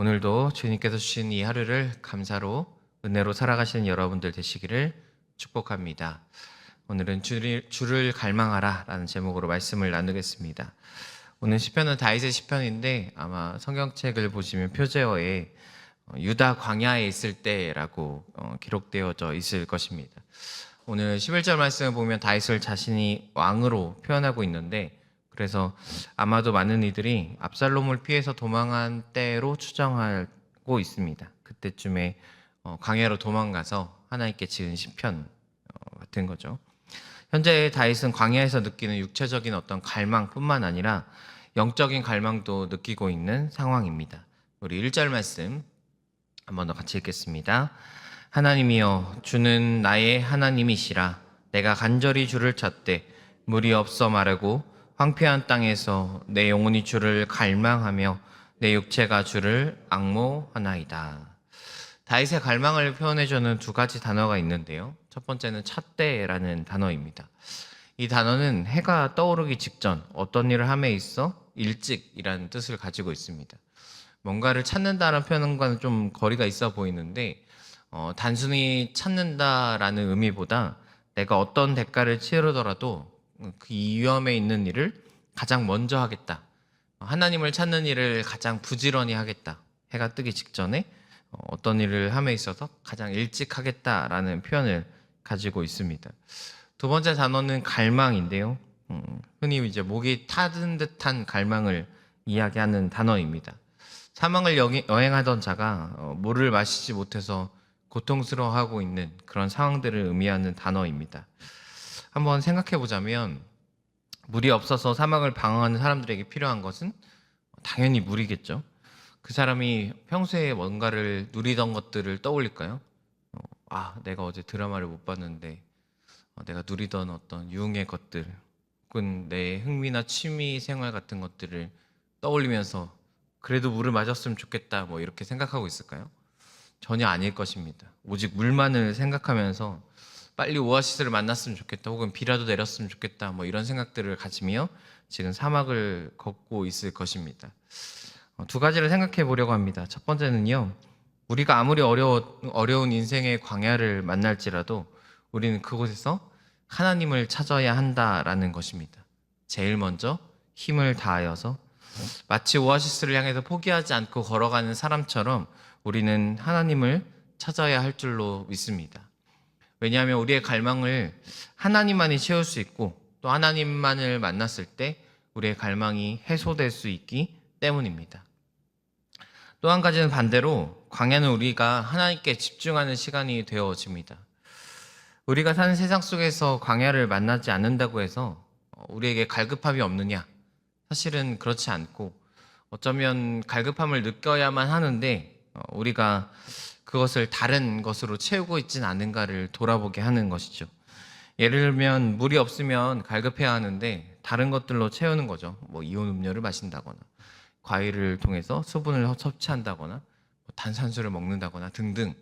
오늘도 주님께서 주신 이 하루를 감사로 은혜로 살아가시는 여러분들 되시기를 축복합니다. 오늘은 주를, 주를 갈망하라 라는 제목으로 말씀을 나누겠습니다. 오늘 시편은 다윗의 시편인데 아마 성경책을 보시면 표제어에 어, 유다 광야에 있을 때라고 어, 기록되어져 있을 것입니다. 오늘 11절 말씀을 보면 다윗을 자신이 왕으로 표현하고 있는데 그래서 아마도 많은 이들이 압살롬을 피해서 도망한 때로 추정하고 있습니다. 그때쯤에 어, 광야로 도망가서 하나님께 지은 시편 어, 같은 거죠. 현재 다윗은 광야에서 느끼는 육체적인 어떤 갈망뿐만 아니라 영적인 갈망도 느끼고 있는 상황입니다. 우리 1절 말씀 한번 더 같이 읽겠습니다. 하나님이여 주는 나의 하나님이시라 내가 간절히 주를 찾되 물이 없어 마르고 황폐한 땅에서 내 영혼이 주를 갈망하며 내 육체가 주를 악모하나이다. 다윗의 갈망을 표현해 주는 두 가지 단어가 있는데요. 첫 번째는 찾대라는 단어입니다. 이 단어는 해가 떠오르기 직전 어떤 일을 함에 있어 일찍이라는 뜻을 가지고 있습니다. 뭔가를 찾는다라는 표현과는 좀 거리가 있어 보이는데 어, 단순히 찾는다라는 의미보다 내가 어떤 대가를 치르더라도 그 위험에 있는 일을 가장 먼저 하겠다. 하나님을 찾는 일을 가장 부지런히 하겠다. 해가 뜨기 직전에 어, 어떤 일을 함에 있어서 가장 일찍 하겠다라는 표현을 가지고 있습니다. 두 번째 단어는 갈망인데요. 음, 흔히 이제 목이 타든 듯한 갈망을 이야기하는 단어입니다. 사망을 여행하던 자가 어, 물을 마시지 못해서 고통스러워하고 있는 그런 상황들을 의미하는 단어입니다. 한번 생각해 보자면 물이 없어서 사막을 방황하는 사람들에게 필요한 것은 당연히 물이겠죠. 그 사람이 평소에 뭔가를 누리던 것들을 떠올릴까요? 어, 아, 내가 어제 드라마를 못 봤는데 어, 내가 누리던 어떤 유흥의 것들 혹은 내 흥미나 취미 생활 같은 것들을 떠올리면서 그래도 물을 마셨으면 좋겠다 뭐 이렇게 생각하고 있을까요? 전혀 아닐 것입니다. 오직 물만을 생각하면서 빨리 오아시스를 만났으면 좋겠다 혹은 비라도 내렸으면 좋겠다 뭐 이런 생각들을 가지며 지금 사막을 걷고 있을 것입니다. 어, 두 가지를 생각해 보려고 합니다. 첫 번째는요. 우리가 아무리 어려워, 어려운 인생의 광야를 만날지라도 우리는 그곳에서 하나님을 찾아야 한다라는 것입니다. 제일 먼저 힘을 다하여서 마치 오아시스를 향해서 포기하지 않고 걸어가는 사람처럼 우리는 하나님을 찾아야 할 줄로 믿습니다. 왜냐하면 우리의 갈망을 하나님만이 채울 수 있고 또 하나님만을 만났을 때 우리의 갈망이 해소될 수 있기 때문입니다. 또 한 가지는 반대로 광야는 우리가 하나님께 집중하는 시간이 되어집니다. 우리가 사는 세상 속에서 광야를 만나지 않는다고 해서 어, 우리에게 갈급함이 없느냐? 사실은 그렇지 않고 어쩌면 갈급함을 느껴야만 하는데 어, 우리가 그것을 다른 것으로 채우고 있진 않은가를 돌아보게 하는 것이죠. 예를 들면 물이 없으면 갈급해야 하는데 다른 것들로 채우는 거죠. 뭐 이온 음료를 마신다거나 과일을 통해서 수분을 섭취한다거나 뭐 탄산수를 먹는다거나 등등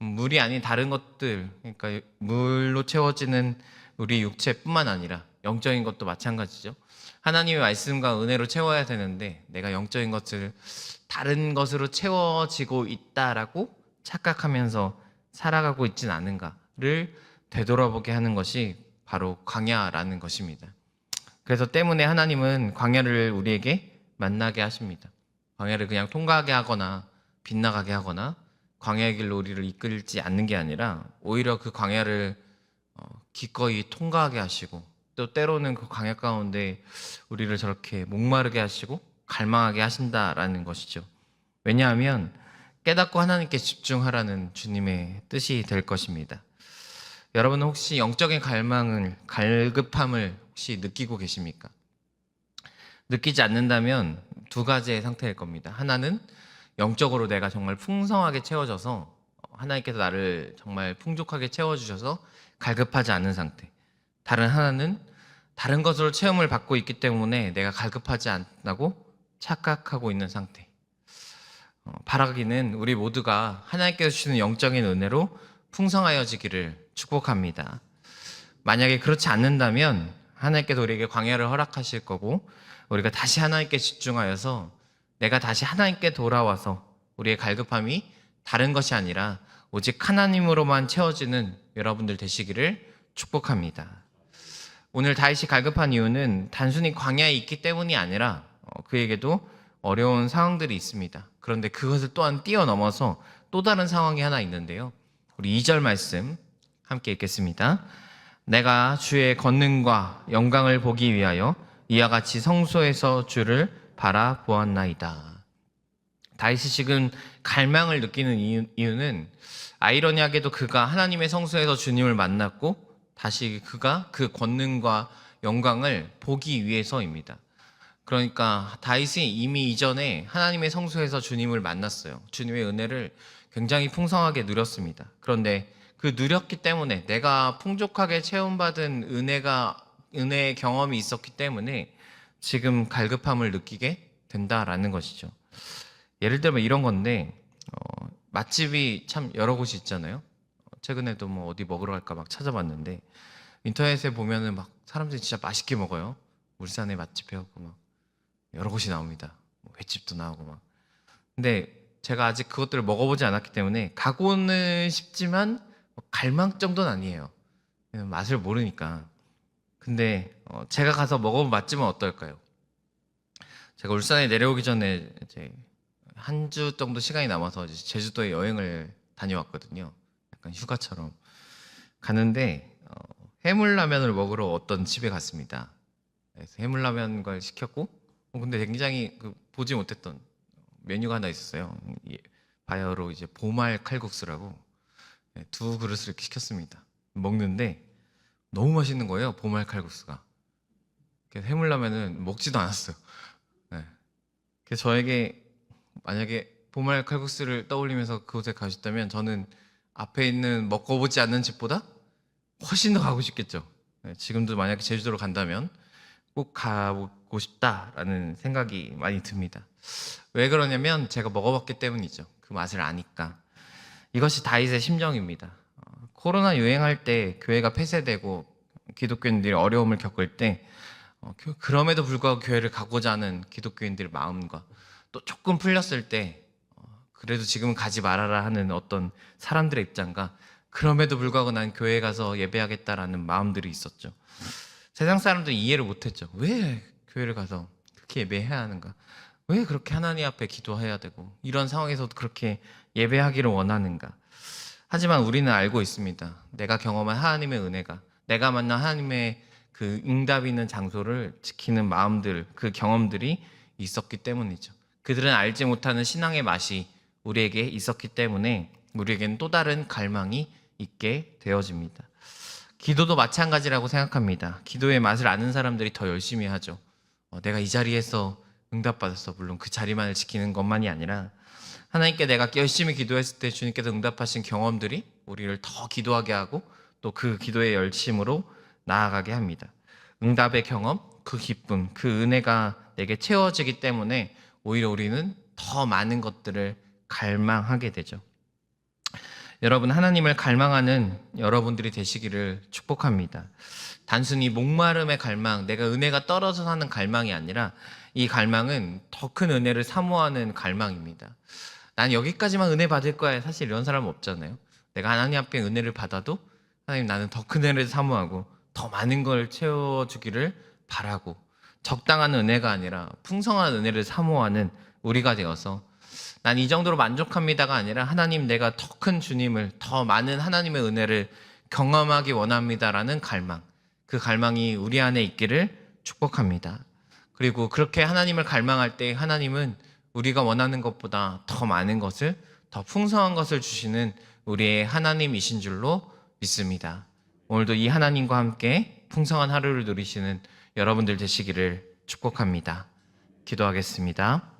음, 물이 아닌 다른 것들 그러니까 물로 채워지는 우리 육체뿐만 아니라 영적인 것도 마찬가지죠. 하나님의 말씀과 은혜로 채워야 되는데 내가 영적인 것을 다른 것으로 채워지고 있다라고 착각하면서 살아가고 있진 않은가를 되돌아보게 하는 것이 바로 광야라는 것입니다. 그래서 때문에 하나님은 광야를 우리에게 만나게 하십니다. 광야를 그냥 통과하게 하거나 빗나가게 하거나 광야의 길로 우리를 이끌지 않는 게 아니라 오히려 그 광야를 어, 기꺼이 통과하게 하시고 또 때로는 그 광야 가운데 우리를 저렇게 목마르게 하시고 갈망하게 하신다라는 것이죠. 왜냐하면 깨닫고 하나님께 집중하라는 주님의 뜻이 될 것입니다. 여러분은 혹시 영적인 갈망을 갈급함을 혹시 느끼고 계십니까? 느끼지 않는다면 두 가지의 상태일 겁니다. 하나는 영적으로 내가 정말 풍성하게 채워져서 하나님께서 나를 정말 풍족하게 채워주셔서 갈급하지 않은 상태. 다른 하나는 다른 것으로 체험을 받고 있기 때문에 내가 갈급하지 않다고 착각하고 있는 상태. 어, 바라기는 우리 모두가 하나님께서 주시는 영적인 은혜로 풍성하여지기를 축복합니다. 만약에 그렇지 않는다면 하나님께서 우리에게 광야를 허락하실 거고 우리가 다시 하나님께 집중하여서 내가 다시 하나님께 돌아와서 우리의 갈급함이 다른 것이 아니라 오직 하나님으로만 채워지는 여러분들 되시기를 축복합니다. 오늘 다윗이 갈급한 이유는 단순히 광야에 있기 때문이 아니라 어, 그에게도 어려운 상황들이 있습니다. 그런데 그것을 또한 뛰어넘어서 또 다른 상황이 하나 있는데요. 우리 2절 말씀 함께 읽겠습니다. 내가 주의 권능과 영광을 보기 위하여 이와 같이 성소에서 주를 바라보았나이다. 다윗이 지금 갈망을 느끼는 이유, 이유는 아이러니하게도 그가 하나님의 성소에서 주님을 만났고 다시 그가 그 권능과 영광을 보기 위해서입니다. 그러니까 다윗이 이미 이전에 하나님의 성소에서 주님을 만났어요. 주님의 은혜를 굉장히 풍성하게 누렸습니다. 그런데 그 누렸기 때문에 내가 풍족하게 체험받은 은혜가 은혜의 경험이 있었기 때문에 지금 갈급함을 느끼게 된다라는 것이죠. 예를 들면 이런 건데 어, 맛집이 참 여러 곳이 있잖아요. 어, 최근에도 뭐 어디 먹으러 갈까 막 찾아봤는데 인터넷에 보면은 막 사람들이 진짜 맛있게 먹어요. 울산의 맛집 해갖고 막 여러 곳이 나옵니다. 뭐 횟집도 나오고 막. 근데 제가 아직 그것들을 먹어보지 않았기 때문에 가고는 싶지만 뭐 갈망 정도는 아니에요. 맛을 모르니까. 근데 어, 제가 가서 먹어본 맛집은 어떨까요? 제가 울산에 내려오기 전에 이제 한 주 정도 시간이 남아서 제주도에 여행을 다녀왔거든요. 약간 휴가처럼 가는데 어, 해물라면을 먹으러 어떤 집에 갔습니다. 해물라면을 시켰고, 어, 근데 굉장히 그 보지 못했던 메뉴가 하나 있었어요. 이 바야흐로 이제 보말 칼국수라고 네, 두 그릇을 시켰습니다. 먹는데 너무 맛있는 거예요. 보말 칼국수가. 해물라면은 먹지도 않았어요. 네. 그래서 저에게 만약에 보말 칼국수를 떠올리면서 그곳에 가셨다면 저는 앞에 있는 먹어보지 않는 집보다 훨씬 더 가고 싶겠죠. 네, 지금도 만약에 제주도로 간다면 꼭 가 보고 싶다라는 생각이 많이 듭니다. 왜 그러냐면 제가 먹어봤기 때문이죠. 그 맛을 아니까. 이것이 다윗의 심정입니다. 어, 코로나 유행할 때 교회가 폐쇄되고 기독교인들이 어려움을 겪을 때 어, 그- 그럼에도 불구하고 교회를 가고자 하는 기독교인들의 마음과 또 조금 풀렸을 때 어, 그래도 지금은 가지 말아라 하는 어떤 사람들의 입장과 그럼에도 불구하고 난 교회에 가서 예배하겠다라는 마음들이 있었죠. 세상 사람들이 이해를 못했죠. 왜 교회를 가서 그렇게 예배해야 하는가? 왜 그렇게 하나님 앞에 기도해야 되고 이런 상황에서도 그렇게 예배하기를 원하는가? 하지만 우리는 알고 있습니다. 내가 경험한 하나님의 은혜가 내가 만난 하나님의 그 응답 있는 장소를 지키는 마음들, 그 경험들이 있었기 때문이죠. 그들은 알지 못하는 신앙의 맛이 우리에게 있었기 때문에 우리에게는 또 다른 갈망이 있게 되어집니다. 기도도 마찬가지라고 생각합니다. 기도의 맛을 아는 사람들이 더 열심히 하죠. 어, 내가 이 자리에서 응답받았어. 물론 그 자리만을 지키는 것만이 아니라 하나님께 내가 열심히 기도했을 때 주님께서 응답하신 경험들이 우리를 더 기도하게 하고 또 그 기도의 열심으로 나아가게 합니다. 응답의 경험, 그 기쁨, 그 은혜가 내게 채워지기 때문에 오히려 우리는 더 많은 것들을 갈망하게 되죠. 여러분 하나님을 갈망하는 여러분들이 되시기를 축복합니다. 단순히 목마름의 갈망, 내가 은혜가 떨어져 하는 갈망이 아니라 이 갈망은 더 큰 은혜를 사모하는 갈망입니다. 난 여기까지만 은혜 받을 거야. 사실 이런 사람 없잖아요. 내가 하나님 앞에 은혜를 받아도 하나님 나는 더 큰 은혜를 사모하고 더 많은 걸 채워주기를 바라고 적당한 은혜가 아니라 풍성한 은혜를 사모하는 우리가 되어서 난 이 정도로 만족합니다가 아니라 하나님 내가 더 큰 주님을 더 많은 하나님의 은혜를 경험하기 원합니다라는 갈망 그 갈망이 우리 안에 있기를 축복합니다. 그리고 그렇게 하나님을 갈망할 때 하나님은 우리가 원하는 것보다 더 많은 것을 더 풍성한 것을 주시는 우리의 하나님이신 줄로 믿습니다. 오늘도 이 하나님과 함께 풍성한 하루를 누리시는 여러분들 되시기를 축복합니다. 기도하겠습니다.